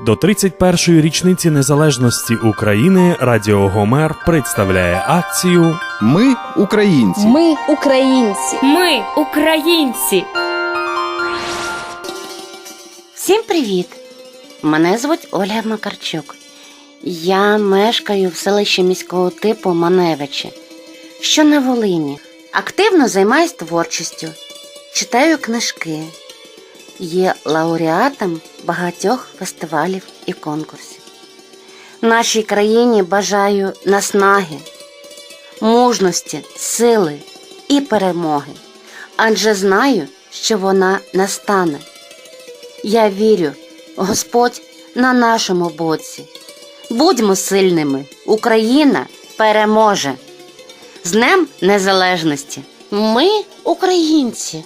До 31-ї річниці незалежності України Радіо Гомер представляє акцію Ми українці. Ми українці. Ми українці. Всім привіт! Мене звуть Ольга Макарчук. Я мешкаю в селищі міського типу Маневичі, що на Волині. Активно займаюсь творчістю, читаю книжки, є лауреатом багатьох фестивалів і конкурсів. Нашій країні бажаю наснаги, мужності, сили і перемоги, адже знаю, що вона настане. Я вірю, Господь на нашому боці. Будьмо сильними, Україна переможе. З Днем Незалежності. Ми українці.